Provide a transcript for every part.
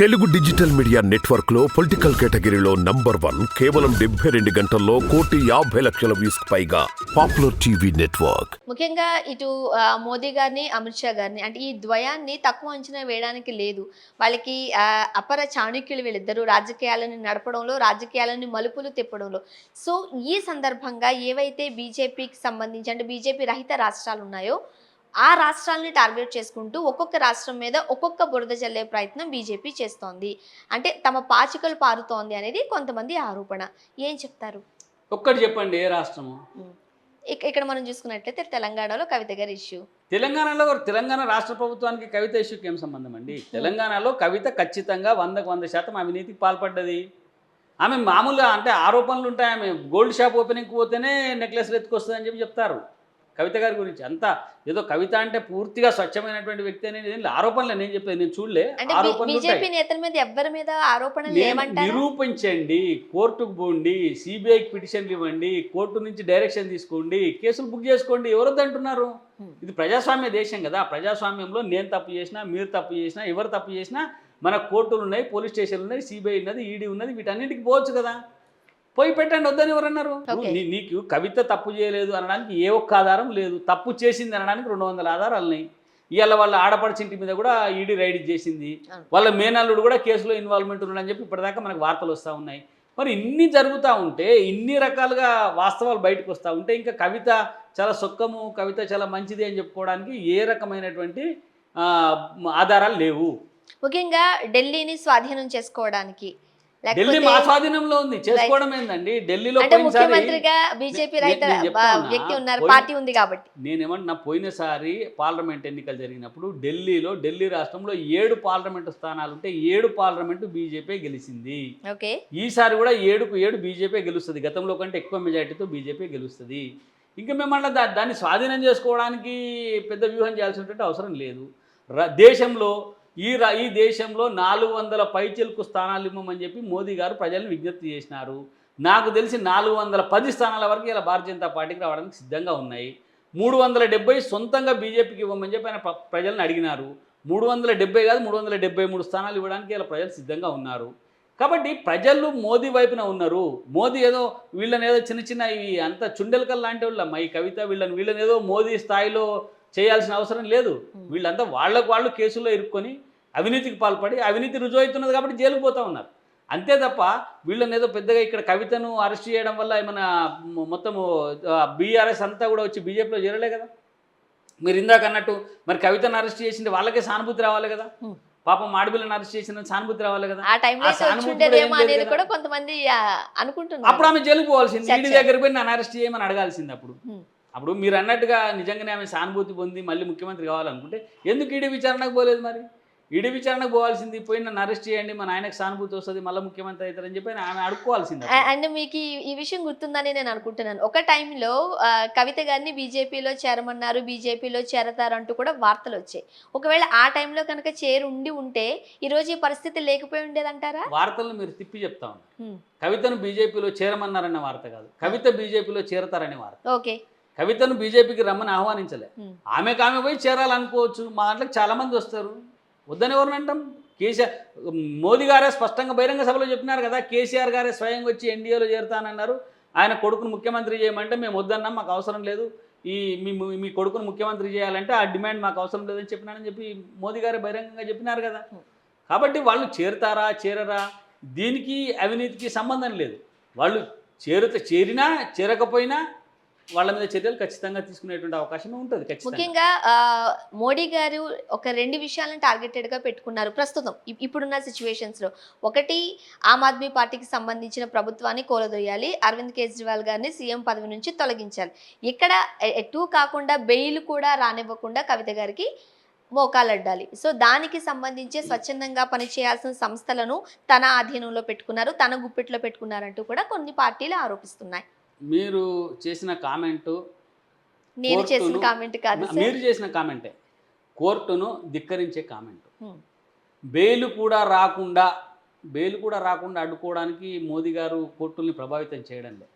Telugu digital media నెట్వర్క్లో political కేటగిరీలో number one కేవలం డెబ్బై రెండు గంటల్లో కోటి యాభై లక్షల వ్యూస్ పైగా పాపులర్ టీవీ నెట్వర్క్. ముఖ్యంగా ఇటు మోదీ గారిని అమిత్ షా గారిని అంటే ఈ ద్వయాన్ని తక్కువ అంచనా వేయడానికి లేదు. వాళ్ళకి అపర చాణుక్యులు వీళ్ళిద్దరూ రాజకీయాలను నడపడంలో రాజకీయాలను మలుపులు తిప్పడంలో. సో ఈ సందర్భంగా ఏవైతే బీజేపీకి సంబంధించి అంటే బీజేపీ రహిత రాష్ట్రాలు ఉన్నాయో ఆ రాష్ట్రాలని టార్గెట్ చేసుకుంటూ ఒక్కొక్క రాష్ట్రం మీద ఒక్కొక్క బురద జల్లే ప్రయత్నం బీజేపీ చేస్తోంది. అంటే తమ పాచికలు పారుతోంది అనేది కొంతమంది ఆరోపణ. ఏం చెప్తారు? ఒక్కటి చెప్పండి ఏ రాష్ట్రము? ఇక- ఇక్కడ మనం చూసుకున్నట్లయితే తెలంగాణలో కవిత గారి ఇష్యూ తెలంగాణలో తెలంగాణ రాష్ట్ర ప్రభుత్వానికి కవిత ఇష్యూకి ఏం సంబంధం అండి? తెలంగాణలో కవిత ఖచ్చితంగా వందకు వంద శాతం అవినీతికి పాల్పడ్డది. ఆమె మామూలుగా అంటే ఆరోపణలు ఉంటాయి ఆమె గోల్డ్ షాప్ ఓపెనింగ్కి పోతేనే నెక్లెస్లు ఎత్తుకొస్తుందని చెప్పి చెప్తారు. కవిత గారి గురించి. అంతా ఏదో కవిత అంటే పూర్తిగా స్వచ్ఛమైనటువంటి వ్యక్తి అనేది. ఆరోపణలు నేను చెప్పేది నేను చూడలే. ఆరోపణలు నేతల మీద ఎవ్వరి మీద ఆరోపణలు నిరూపించండి కోర్టుకు పోండి సిబిఐకి పిటిషన్లు ఇవ్వండి కోర్టు నుంచి డైరెక్షన్ తీసుకోండి కేసులు బుక్ చేసుకోండి. ఎవరు అంటున్నారు Hmm. ఇది ప్రజాస్వామ్య దేశం కదా. ప్రజాస్వామ్యంలో నేను తప్పు చేసినా మీరు తప్పు చేసినా ఎవరు తప్పు చేసినా మన కోర్టులు ఉన్నాయి పోలీస్ స్టేషన్లు ఉన్నాయి సిబిఐ ఉన్నది ఈడీ ఉన్నది వీటన్నిటికి పోవచ్చు కదా. పోయి పెట్టండి వద్దని ఎవరన్నారు? నీకు కవిత తప్పు చేయలేదు అనడానికి ఏ ఒక్క ఆధారం లేదు. తప్పు చేసింది అనడానికి రెండు వందల ఆధారాలు ఉన్నాయి ఇవాళ వాళ్ళ ఆడపడిచింటి మీద కూడా ఈడీ రైడ్ చేసింది. వాళ్ళ మేనల్లుడు కూడా కేసులో ఇన్వాల్వ్మెంట్ ఉన్నాడని చెప్పి ఇప్పటిదాకా మనకు వార్తలు వస్తూ ఉన్నాయి. మరి ఇన్ని జరుగుతూ ఉంటే ఇన్ని రకాలుగా వాస్తవాలు బయటకు వస్తూ ఉంటే ఇంకా కవిత చాలా సొక్కము కవిత చాలా మంచిది అని చెప్పుకోవడానికి ఏ రకమైనటువంటి ఆ, ఆధారాలు లేవు. ముఖ్యంగా ఢిల్లీని స్వాధీనం చేసుకోవడానికి ఢిల్లీ మా స్వాధీనంలో ఉంది చేసుకోవడం ఏందండి? ఢిల్లీలో అంటే ముఖ్యమంత్రిగా బీజేపీ వ్యక్తి ఉన్నారు పార్టీ ఉంది కాబట్టి. నేనేమంటున్నా పోయినసారి పార్లమెంట్ ఎన్నికలు జరిగినప్పుడు ఢిల్లీలో ఢిల్లీ రాష్ట్రంలో ఏడు పార్లమెంటు స్థానాలు ఉంటే ఏడు పార్లమెంటు బీజేపీ గెలిచింది. ఓకే. ఈసారి కూడా ఏడుకు ఏడు బీజేపీ గెలుస్తుంది. గతంలో కంటే ఎక్కువ మెజార్టీతో బీజేపీ గెలుస్తుంది. ఇంకా మేమన్నా దా దాన్ని స్వాధీనం చేసుకోవడానికి పెద్ద వ్యూహం చేయాల్సినటువంటి అవసరం లేదు. దేశంలో ఈ రా ఈ దేశంలో నాలుగు వందల పైచెలకు స్థానాలు ఇవ్వమని చెప్పి మోదీ గారు ప్రజలను విజ్ఞప్తి చేసినారు. నాకు తెలిసి నాలుగు వందల పది స్థానాల వరకు ఇలా భారతీయ జనతా పార్టీకి రావడానికి సిద్ధంగా ఉన్నాయి. మూడు వందల డెబ్బై సొంతంగా బీజేపీకి ఇవ్వమని చెప్పి ఆయన ప్రజలను అడిగినారు. మూడు వందల డెబ్బై కాదు మూడు వందల డెబ్బై మూడు స్థానాలు ఇవ్వడానికి ఇలా ప్రజలు సిద్ధంగా ఉన్నారు. కాబట్టి ప్రజలు మోదీ వైపున ఉన్నారు. మోదీ ఏదో వీళ్ళని ఏదో చిన్న చిన్న ఇవి అంత చుండెలకల్ లాంటి వాళ్ళ ఈ కవిత వీళ్ళని వీళ్ళని ఏదో మోదీ స్థాయిలో చేయాల్సిన అవసరం లేదు. వీళ్ళంతా వాళ్ళకు వాళ్ళు కేసుల్లో ఇరుక్కొని అవినీతికి పాల్పడి అవినీతి రుజువు అవుతున్నది కాబట్టి జైలుకు పోతా ఉన్నారు. అంతే తప్ప వీళ్ళని ఏదో పెద్దగా ఇక్కడ కవితను అరెస్ట్ చేయడం వల్ల ఏమైనా మొత్తము బీఆర్ఎస్ అంతా కూడా వచ్చి బీజేపీలో చేరలే కదా? మీరు ఇందాక అన్నట్టు మరి కవితను అరెస్ట్ చేసింది వాళ్ళకే సానుభూతి రావాలి కదా. పాపం మాడిపిల్లని అరెస్ట్ చేసిన సానుభూతి రావాలి కదా? ఆ అనేది. కూడా కొంతమంది అనుకుంటున్నారు. అప్పుడు ఆమె జైలుకు పోవాల్సింది. ఇంటి దగ్గర పోయి నన్ను అరెస్ట్ చేయమని అడగాల్సింది అప్పుడు. అప్పుడు మీరు అన్నట్టుగా నిజంగానే ఆమె సానుభూతి పొంది మళ్ళీ ముఖ్యమంత్రి కావాలనుకుంటే ఎందుకు ఈడీ విచారణకు పోలేదు మరి? ఈడీ విచారణకు పోవాల్సింది పోయి నన్ను అరెస్ట్ చేయండి మన ఆయనకు సానుభూతి వస్తుంది మళ్ళీ ముఖ్యమంత్రి అవుతారని చెప్పి ఆమె అడుక్కోవాల్సింది అండ్ మీకు ఈ- విషయం గుర్తుందని నేను అనుకుంటున్నాను. ఒక టైంలో కవిత గారిని బీజేపీలో చేరమన్నారు బీజేపీలో చేరతారంటూ కూడా వార్తలు వచ్చాయి. ఒకవేళ ఆ టైంలో కనుక చేరు ఉండి ఉంటే ఈ రోజు ఈ పరిస్థితి లేకపోయి ఉండేదంటారా? వార్తలను మీరు తిప్పి చెప్తా ఉన్నారు. కవితను బీజేపీలో చేరమన్నారన్న వార్త కాదు. కవిత బీజేపీలో చేరతారనే వార్త. ఓకే. కవితను బీజేపీకి రమ్మని ఆహ్వానించలే. ఆమెకు ఆమె పోయి చేరాలనుకోవచ్చు. మా దాంట్లోకి చాలామంది వస్తారు. వద్దని ఎవరిని అంటాం? కేసీఆర్ మోదీ గారే స్పష్టంగా బహిరంగ సభలో చెప్పినారు కదా కేసీఆర్ గారే స్వయంగా వచ్చి ఎన్డీఏలో చేరుతానన్నారు. ఆయన కొడుకును ముఖ్యమంత్రి చేయమంటే మేము వద్దన్నాం మాకు అవసరం లేదు. ఈ మీ మీ- మీ కొడుకును ముఖ్యమంత్రి చేయాలంటే ఆ డిమాండ్ మాకు అవసరం లేదని చెప్పినానని చెప్పి మోదీ గారే బహిరంగంగా చెప్పినారు కదా. కాబట్టి వాళ్ళు చేరుతారా చేరరా? దీనికి అవినీతికి సంబంధం లేదు. వాళ్ళు చేరుత చేరినా చేరకపోయినా వాళ్ళ మీద చర్యలు ఖచ్చితంగా తీసుకునేటువంటి అవకాశం ఉంటుంది ముఖ్యంగా మోడీ గారు ఒక రెండు విషయాలను టార్గెటెడ్గా పెట్టుకున్నారు ప్రస్తుతం. ఇప్పుడున్న సిచ్యువేషన్స్లో ఒకటి ఆమ్ ఆద్మీ పార్టీకి సంబంధించిన ప్రభుత్వాన్ని కోలదొయ్యాలి. అరవింద్ కేజ్రీవాల్ గారిని సీఎం పదవి నుంచి తొలగించాలి. ఇక్కడ ఎటు కాకుండా బెయిల్ కూడా రానివ్వకుండా కవిత గారికి మోకాలడ్డాలి. సో దానికి సంబంధించి స్వచ్ఛందంగా పనిచేయాల్సిన సంస్థలను తన ఆధీనంలో పెట్టుకున్నారు తన గుప్పిట్లో పెట్టుకున్నారంటూ కూడా కొన్ని పార్టీలు ఆరోపిస్తున్నాయి. మీరు చేసిన కామెంటు నేను చేసిన కామెంట్ కాదు మీరు చేసిన కామెంటే. కోర్టును ధిక్కరించే కామెంట్. బెయిల్ కూడా రాకుండా బెయిల్ కూడా రాకుండా అడ్డుకోవడానికి మోదీ గారు కోర్టుల్ని ప్రభావితం చేయడం లే.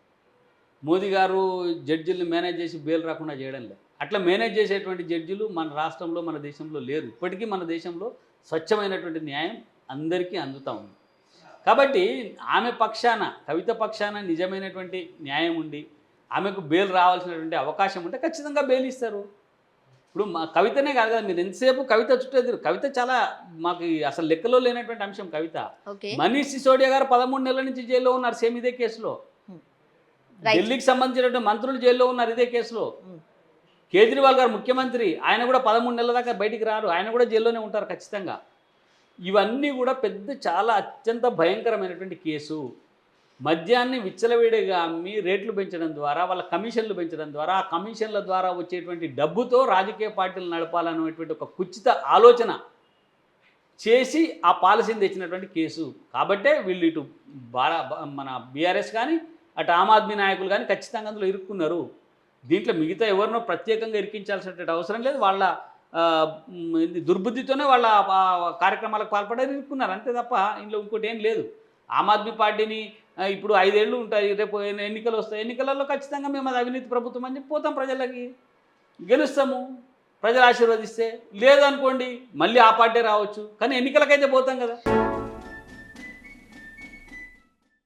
మోదీ గారు జడ్జిల్ని మేనేజ్ చేసి బెయిల్ రాకుండా చేయడం లే. అట్లా మేనేజ్ చేసేటువంటి జడ్జిలు మన రాష్ట్రంలో మన దేశంలో లేరు. ఇప్పటికీ మన దేశంలో స్వచ్ఛమైనటువంటి న్యాయం అందరికీ అందుతూ ఉంది. కాబట్టి ఆమె పక్షాన కవిత పక్షాన నిజమైనటువంటి న్యాయం ఉండి ఆమెకు బెయిల్ రావాల్సినటువంటి అవకాశం ఉంటే ఖచ్చితంగా బెయిల్ ఇస్తారు. ఇప్పుడు మా కవితనే కాదు కదా మీరు ఎంతసేపు కవిత చుట్టూ కవిత చాలా మాకు అసలు లెక్కలో లేనటువంటి అంశం కవిత. మనీష్ సిసోడియా గారు పదమూడు నెలల నుంచి జైల్లో ఉన్నారు సేమ్ ఇదే కేసులో. ఢిల్లీకి సంబంధించినటువంటి మంత్రులు జైల్లో ఉన్నారు ఇదే కేసులో. కేజ్రీవాల్ గారు ముఖ్యమంత్రి ఆయన కూడా పదమూడు నెలల దాకా బయటికి రారు ఆయన కూడా జైల్లోనే ఉంటారు ఖచ్చితంగా. ఇవన్నీ కూడా పెద్ద చాలా అత్యంత భయంకరమైనటువంటి కేసు. మద్యాన్ని విచ్చలవిడిగా అమ్మి రేట్లు పెంచడం ద్వారా వాళ్ళ కమిషన్లు పెంచడం ద్వారా ఆ కమిషన్ల ద్వారా వచ్చేటువంటి డబ్బుతో రాజకీయ పార్టీలు నడపాలనేటువంటి ఒక కుచిత ఆలోచన చేసి ఆ పాలసీని తెచ్చినటువంటి కేసు. కాబట్టే వీళ్ళు ఇటు బారా మన బీఆర్ఎస్ కానీ అటు ఆమ్ ఆద్మీ నాయకులు కానీ ఖచ్చితంగా అందులో ఇరుక్కున్నారు. దీంట్లో మిగతా ఎవరినో ప్రత్యేకంగా ఇరికించాల్సినటువంటి అవసరం లేదు. వాళ్ళ దుర్బుద్ధితోనే వాళ్ళ కార్యక్రమాలకు పాల్పడారు ఇరుక్కున్నారు అంతే తప్ప ఇందులో ఇంకోటి ఏం లేదు. ఆమ్ ఆద్మీ పార్టీని ఇప్పుడు ఐదేళ్ళు ఉంటాయి. రేపు ఎన్నికలు వస్తాయి? ఎన్నికలలో ఖచ్చితంగా మేము అది అవినీతి ప్రభుత్వం అని చెప్పి పోతాం ప్రజలకి. గెలుస్తాము. ప్రజలు ఆశీర్వదిస్తే. లేదనుకోండి మళ్ళీ ఆ పార్టీ రావచ్చు. కానీ ఎన్నికలకైతే పోతాం కదా.